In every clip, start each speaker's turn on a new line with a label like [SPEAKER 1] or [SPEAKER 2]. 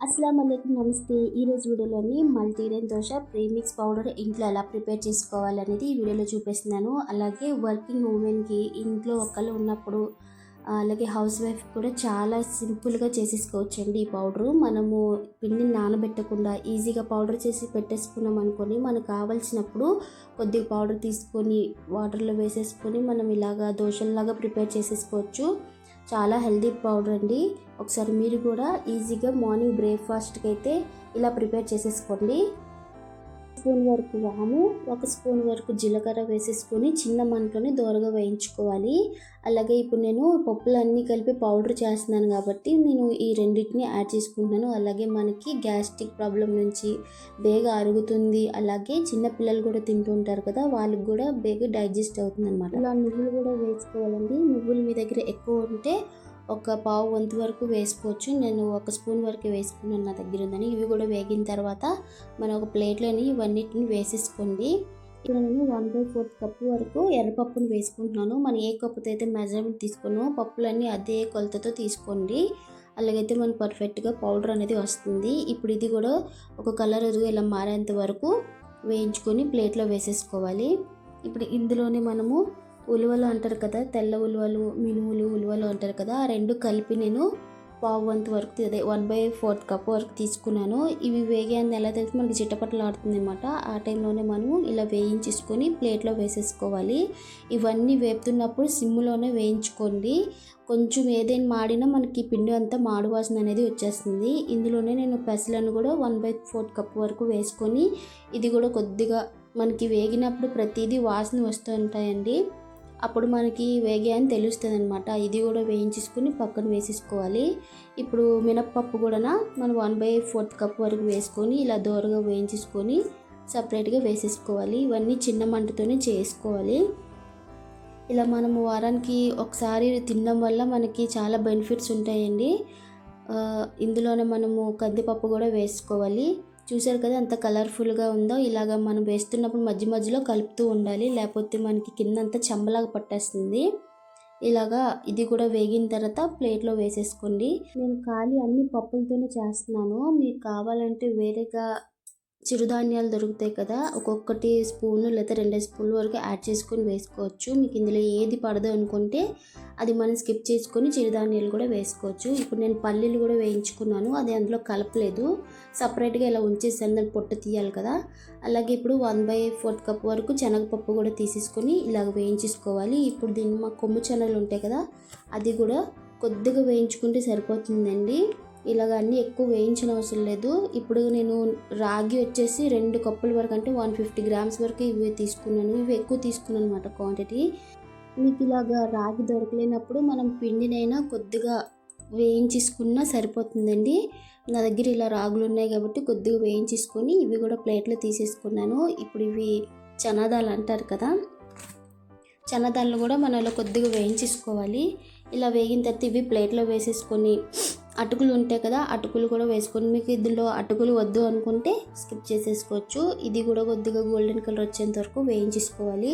[SPEAKER 1] అస్సలం అయికం నమస్తే ఈరోజు వీడియోలోని మల్టీగ్రెయిన్ దోశ ప్రీమిక్స్ పౌడర్ ఇంట్లో ఎలా ప్రిపేర్ చేసుకోవాలనేది ఈ వీడియోలో చూపిస్తున్నాను. అలాగే వర్కింగ్ ఉమెన్కి ఇంట్లో ఒకళ్ళు ఉన్నప్పుడు అలాగే హౌస్ వైఫ్ కూడా చాలా సింపుల్గా చేసేసుకోవచ్చు అండి ఈ పౌడరు. మనము పిండిని నానబెట్టకుండా ఈజీగా పౌడర్ చేసి పెట్టేసుకున్నాం అనుకొని మనకు కావాల్సినప్పుడు కొద్దిగా పౌడర్ తీసుకొని వాటర్లో వేసేసుకొని మనం ఇలాగా దోశల్లాగా ప్రిపేర్ చేసేసుకోవచ్చు. చాలా హెల్దీ పౌడర్ అండి. ఒకసారి మీరు కూడా ఈజీగా మార్నింగ్ బ్రేక్ఫాస్ట్కి అయితే ఇలా ప్రిపేర్ చేసేసుకోండి. స్పూన్ వరకు వాము ఒక స్పూన్ వరకు జీలకర్ర వేసేసుకొని చిన్న మంటలోనే దోరగా వేయించుకోవాలి. అలాగే ఇప్పుడు నేను పప్పులు అన్నీ కలిపి పౌడర్ చేస్తున్నాను కాబట్టి నేను ఈ రెండింటిని యాడ్ చేసుకుంటున్నాను. అలాగే మనకి గ్యాస్ట్రిక్ ప్రాబ్లం నుంచి బేగా అరుగుతుంది. అలాగే చిన్న పిల్లలు కూడా తింటుంటారు కదా వాళ్ళకి కూడా బేగా డైజెస్ట్ అవుతుంది అనమాట ఇలా నువ్వులు కూడా వేసుకోవాలండి. నువ్వులు మీ దగ్గర ఎక్కువ ఉంటే ఒక పావు వంతు వరకు వేసుకోవచ్చు. నేను ఒక స్పూన్ వరకు వేసుకున్నాను నా దగ్గర ఉందని. ఇవి కూడా వేగిన తర్వాత మనం ఒక ప్లేట్లోని ఇవన్నిటిని వేసేసుకోండి. ఇక్కడ నేను వన్ బై ఫోర్త్ కప్పు వరకు ఎర్రపప్పును వేసుకుంటున్నాను. మనం ఏ కప్పుతో అయితే మెజర్మెంట్ తీసుకున్నామో పప్పులన్నీ అదే కొలతతో తీసుకోండి. అలాగైతే మనకు పర్ఫెక్ట్గా పౌడర్ అనేది వస్తుంది. ఇప్పుడు ఇది కూడా ఒక కలర్ ఇలా మారేంత వరకు వేయించుకొని ప్లేట్లో వేసేసుకోవాలి. ఇప్పుడు ఇందులోనే మనము ఉలువలు అంటారు కదా తెల్ల ఉలువలు మినుములు ఉలువలు అంటారు కదా ఆ రెండు కలిపి నేను పావు వంతు వరకు అదే వన్ బై ఫోర్త్ కప్ వరకు తీసుకున్నాను. ఇవి వేగాన్ని ఎలా తెలిసి మనకి చిట్టపట్టలు ఆడుతుంది అనమాట ఆ టైంలోనే మనము ఇలా వేయించేసుకొని ప్లేట్లో వేసేసుకోవాలి. ఇవన్నీ వేపుతున్నప్పుడు సిమ్లోనే వేయించుకోండి. కొంచెం ఏదైనా మాడినా మనకి పిండి అంతా మాడు వాసన అనేది వచ్చేస్తుంది. ఇందులోనే నేను పెసలను కూడా వన్ బై ఫోర్త్ కప్ వరకు వేసుకొని ఇది కూడా కొద్దిగా మనకి వేగినప్పుడు ప్రతిదీ వాసన వస్తూ ఉంటాయండి. అప్పుడు మనకి వేగాయని అని తెలుస్తుంది అనమాట ఇది కూడా వేయించేసుకుని పక్కన వేసేసుకోవాలి. ఇప్పుడు మినప్పప్పు కూడా మనం వన్ బై ఫోర్త్ కప్ వరకు వేసుకొని ఇలా దూరంగా వేయించేసుకొని సపరేట్గా వేసేసుకోవాలి. ఇవన్నీ చిన్న మంటతోనే చేసుకోవాలి. ఇలా మనము వారానికి ఒకసారి తినడం వల్ల మనకి చాలా బెనిఫిట్స్ ఉంటాయండి. ఇందులోనే మనము కందిపప్పు కూడా వేసుకోవాలి. చూసారు కదా ఎంత కలర్ఫుల్గా ఉందో? ఇలాగ మనం వేస్తున్నప్పుడు మధ్య మధ్యలో కలుపుతూ ఉండాలి. లేకపోతే మనకి కింద అంతా చెమ్మలాగా పట్టేస్తుంది. ఇలాగా ఇది కూడా వేగిన తర్వాత ప్లేట్లో వేసేసుకోండి. నేను ఖాళీ అన్ని పప్పులతోనే చేస్తున్నాను. మీకు కావాలంటే వేరేగా చిరుధాన్యాలు దొరుకుతాయి కదా ఒక్కొక్కటి స్పూను లేదా రెండు స్పూన్ల వరకు యాడ్ చేసుకొని వేసుకోవచ్చు. మీకు ఇందులో ఏది పడదు అనుకుంటే అది మనం స్కిప్ చేసుకొని చిరుధాన్యాలు కూడా వేసుకోవచ్చు. ఇప్పుడు నేను పల్లీలు కూడా వేయించుకున్నాను అది అందులో కలపలేదు. సపరేట్గా ఇలా ఉంచేసాను దాన్ని పొట్టు తీయాలి కదా. అలాగే ఇప్పుడు వన్ బై ఫోర్త్ కప్ వరకు శనగపప్పు కూడా తీసేసుకొని ఇలాగ వేయించేసుకోవాలి. ఇప్పుడు దీన్ని మా కొమ్ము శనగలు ఉంటాయి కదా అది కూడా కొద్దిగా వేయించుకుంటే సరిపోతుందండి. ఇలాగ అన్నీ ఎక్కువ వేయించిన అవసరం లేదు. ఇప్పుడు నేను రాగి వచ్చేసి రెండు కప్పుల వరకు అంటే వన్ ఫిఫ్టీ గ్రామ్స్ వరకు ఇవి తీసుకున్నాను. ఇవి ఎక్కువ తీసుకున్నాను అనమాట క్వాంటిటీ మీకు ఇలాగా రాగి దొరకలేనప్పుడు మనం పిండినైనా కొద్దిగా వేయించేసుకున్నా సరిపోతుందండి. నా దగ్గర ఇలా రాగులు ఉన్నాయి కాబట్టి కొద్దిగా వేయించేసుకొని ఇవి కూడా ప్లేట్లో తీసేసుకున్నాను. ఇప్పుడు ఇవి చనాదాలు అంటారు కదా చనాదాలను కూడా మనం ఇలా కొద్దిగా వేయించేసుకోవాలి. ఇలా వేగిన తర్వాత ఇవి ప్లేట్లో వేసేసుకొని అటుకులు ఉంటాయి కదా అటుకులు కూడా వేసుకొని మీకు ఇందులో అటుకులు వద్దు అనుకుంటే స్కిప్ చేసేసుకోవచ్చు. ఇది కూడా కొద్దిగా గోల్డెన్ కలర్ వచ్చేంత వరకు వేయించేసుకోవాలి.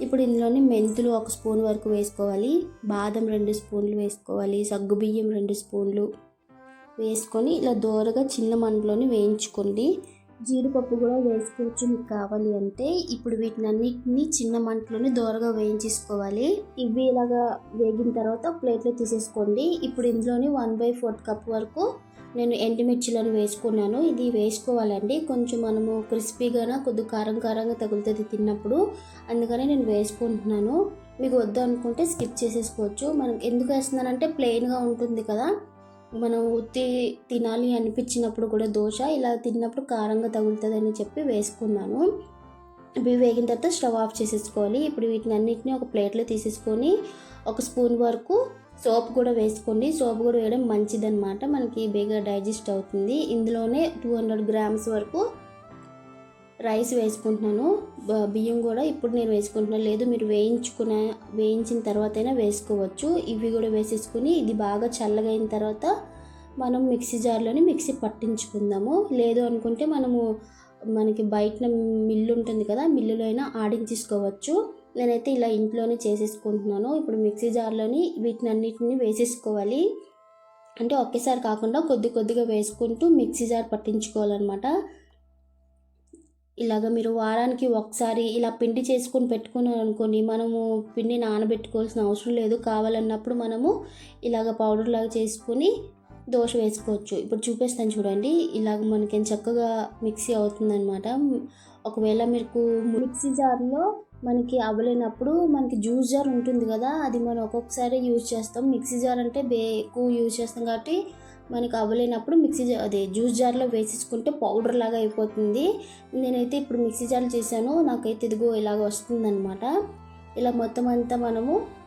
[SPEAKER 1] ఇప్పుడు ఇందులోని మెంతులు ఒక స్పూన్ వరకు వేసుకోవాలి. బాదం రెండు స్పూన్లు వేసుకోవాలి. సగ్గుబియ్యం రెండు స్పూన్లు వేసుకొని ఇలా దోరగా చిన్న మంటలోనే వేయించుకోండి. జీడిపప్పు కూడా వేసుకోవచ్చు మీకు కావాలి అంటే. ఇప్పుడు వీటిని అన్నిటిని చిన్న మంటలోనే దోరగా వేయించేసుకోవాలి. ఇవి ఇలాగా వేగిన తర్వాత ప్లేట్లో తీసేసుకోండి. ఇప్పుడు ఇందులోని వన్ బై ఫోర్త్ కప్ వరకు నేను ఎండుమిర్చిలను వేసుకున్నాను. ఇది వేసుకోవాలండి. కొంచెం మనము క్రిస్పీగాన కొద్దిగా కారం కారంగా తగులుతుంది తిన్నప్పుడు అందుకని నేను వేసుకుంటున్నాను. మీకు వద్దు అనుకుంటే స్కిప్ చేసేసుకోవచ్చు. మనం ఎందుకు వేస్తున్నానంటే ప్లెయిన్గా ఉంటుంది కదా. మనం ఉత్తి తినాలి అనిపించినప్పుడు కూడా దోశ ఇలా తిన్నప్పుడు కారంగా తగులుతుందని చెప్పి వేసుకున్నాను. ఇవి వేగిన తర్వాత స్టవ్ ఆఫ్ చేసేసుకోవాలి. ఇప్పుడు వీటిని అన్నిటిని ఒక ప్లేట్లో తీసేసుకొని ఒక స్పూన్ వరకు సోప్ కూడా వేసుకోండి. సోప్ కూడా వేయడం మంచిదన్నమాట. మనకి బేగా డైజెస్ట్ అవుతుంది. ఇందులోనే టూ హండ్రెడ్ గ్రామ్స్ వరకు రైస్ వేసుకుంటున్నాను. బియ్యం కూడా ఇప్పుడు నేను వేసుకుంటున్నాను. లేదు మీరు వేయించుకున్న వేయించిన తర్వాత అయినా వేసుకోవచ్చు. ఇవి కూడా వేసేసుకుని ఇది బాగా చల్లగా అయిన తర్వాత మనం మిక్సీ జార్లోని మిక్సీ పట్టించుకుందాము. లేదు అనుకుంటే మనము మనకి బయట మిల్లు ఉంటుంది కదా మిల్లులో అయినా ఆడించేసుకోవచ్చు. నేనైతే ఇలా ఇంట్లోనే చేసేసుకుంటున్నాను. ఇప్పుడు మిక్సీ జార్లోని వీటిని అన్నిటిని వేసేసుకోవాలి. అంటే ఒకేసారి కాకుండా కొద్ది కొద్దిగా వేసుకుంటూ మిక్సీ జార్ పట్టించుకోవాలన్నమాట. ఇలాగ మీరు వారానికి ఒకసారి ఇలా పిండి చేసుకొని పెట్టుకున్నాం అనుకోండి మనము పిండి నానబెట్టుకోవాల్సిన అవసరం లేదు. కావాలన్నప్పుడు మనము ఇలాగ పౌడర్ లాగా చేసుకొని దోశ వేసుకోవచ్చు. ఇప్పుడు చూపిస్తాను చూడండి. ఇలాగ మనకి చక్కగా మిక్సీ అవుతుందన్నమాట. ఒకవేళ మీకు మిక్సీ జార్లో మనకి అవ్వలేనప్పుడు మనకి జ్యూస్ జార్ ఉంటుంది కదా అది మనం ఒక్కొక్కసారి యూజ్ చేస్తాం. మిక్సీ జార్ అంటే బే ఎక్కువ యూజ్ చేస్తాం కాబట్టి మనకి అవ్వలేనప్పుడు మిక్సీ అదే జ్యూస్ జార్లో వేసేసుకుంటే పౌడర్ లాగా అయిపోతుంది. నేనైతే ఇప్పుడు మిక్సీ జార్లు చేశాను. నాకైతే ఇదిగో ఇలాగ వస్తుందన్నమాట. ఇలా మొత్తం అంతా మనము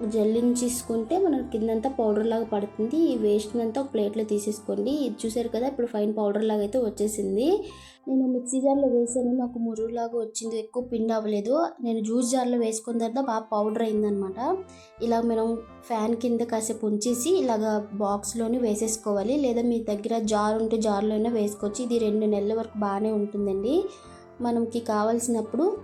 [SPEAKER 1] జల్లించేసుకుంటే మనకి కిందంతా పౌడర్ లాగా పడుతుంది. ఈ వేస్ట్ అంతా ఒక ప్లేట్లో తీసేసుకోండి. ఇది చూసారు కదా ఇప్పుడు ఫైన్ పౌడర్ లాగా అయితే వచ్చేసింది. నేను మిక్సీ జార్లో వేసాను. నాకు మురుగులాగా వచ్చింది. ఎక్కువ పిండి అవ్వలేదు. నేను జ్యూస్ జార్లో వేసుకున్న తర్వాత బాగా పౌడర్ అయిందనమాట ఇలా మనం ఫ్యాన్ కింద కాసేపు ఉంచేసి ఇలాగ బాక్స్లోని వేసేసుకోవాలి. లేదా మీ దగ్గర జార్ ఉంటే జార్లో అయినా వేసుకోవచ్చు. ఇది రెండు నెలల వరకు బాగానే ఉంటుందండి. మనకి కావాల్సినప్పుడు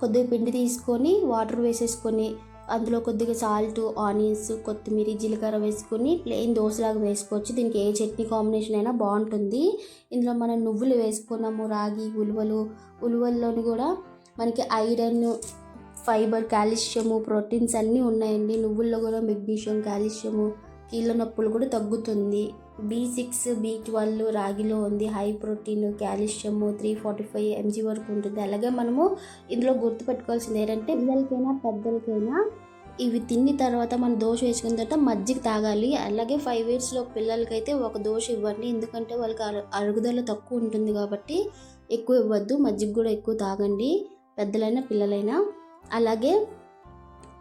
[SPEAKER 1] కొద్దిగా పిండి తీసుకొని వాటర్ వేసేసుకొని అందులో కొద్దిగా సాల్ట్ ఆనియన్స్ కొత్తిమీర జీలకర్ర వేసుకొని ప్లెయిన్ దోశలాగా వేసుకోవచ్చు. దీనికి ఏ చట్నీ కాంబినేషన్ అయినా బాగుంటుంది. ఇందులో మనం నువ్వులు వేసుకున్నాము రాగి ఉలువలు. ఉలువల్లోని కూడా మనకి ఐరన్ ఫైబర్ కాల్షియము ప్రోటీన్స్ అన్నీ ఉన్నాయండి. నువ్వుల్లో కూడా మెగ్నీషియం కాల్షియము కీళ్ళ నొప్పులు కూడా తగ్గుతుంది. బీ సిక్స్ బీ ట్వెల్వ్ రాగిలో ఉంది. High protein calcium three forty five mg వరకు ఉంటుంది. అలాగే మనము ఇందులో గుర్తుపెట్టుకోవాల్సింది ఏంటంటే పిల్లలకైనా పెద్దలకైనా ఇవి తిన్న తర్వాత మనం దోశ వేసుకున్న తర్వాత మజ్జిగ తాగాలి. అలాగే ఫైవ్ ఇయర్స్లో పిల్లలకైతే ఒక దోశ ఇవ్వండి. ఎందుకంటే వాళ్ళకి అరుగుదల తక్కువ ఉంటుంది కాబట్టి ఎక్కువ ఇవ్వద్దు. మజ్జిగ కూడా ఎక్కువ తాగండి. పెద్దలైనా పిల్లలైనా. అలాగే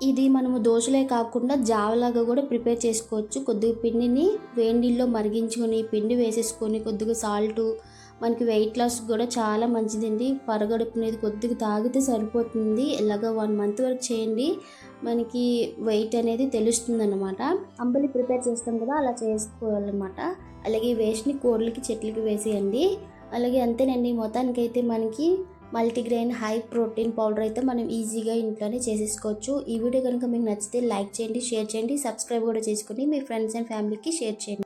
[SPEAKER 1] ఇది మనము దోశలే కాకుండా జావలాగా కూడా ప్రిపేర్ చేసుకోవచ్చు. కొద్దిగా పిండిని వేడిలో మరిగించుకొని పిండి వేసేసుకొని కొద్దిగా సాల్ట్ మనకి వెయిట్ లాస్ కూడా చాలా మంచిదండి. పరగడుపు అనేది కొద్దిగా తాగితే సరిపోతుంది. ఇలాగ వన్ మంత్ వరకు చేయండి. మనకి వెయిట్ అనేది తెలుస్తుంది అనమాట అంబలి ప్రిపేర్ చేస్తాం కదా అలా చేసుకోవాలన్నమాట. అలాగే వేస్ట్ని కూరలకి చెట్లకి వేసేయండి. అలాగే అంతేనండి. మొత్తానికైతే మనకి మల్టీగ్రెయిన్ హై ప్రోటీన్ పౌడర్ అయితే మనం ఈజీగా ఇంట్లోనే చేసేసుకోవచ్చు. ఈ వీడియో కనుక మీకు నచ్చితే లైక్ చేయండి షేర్ చేయండి సబ్స్క్రైబ్ కూడా చేసుకొని మీ ఫ్రెండ్స్ అండ్ ఫ్యామిలీకి షేర్ చేయండి.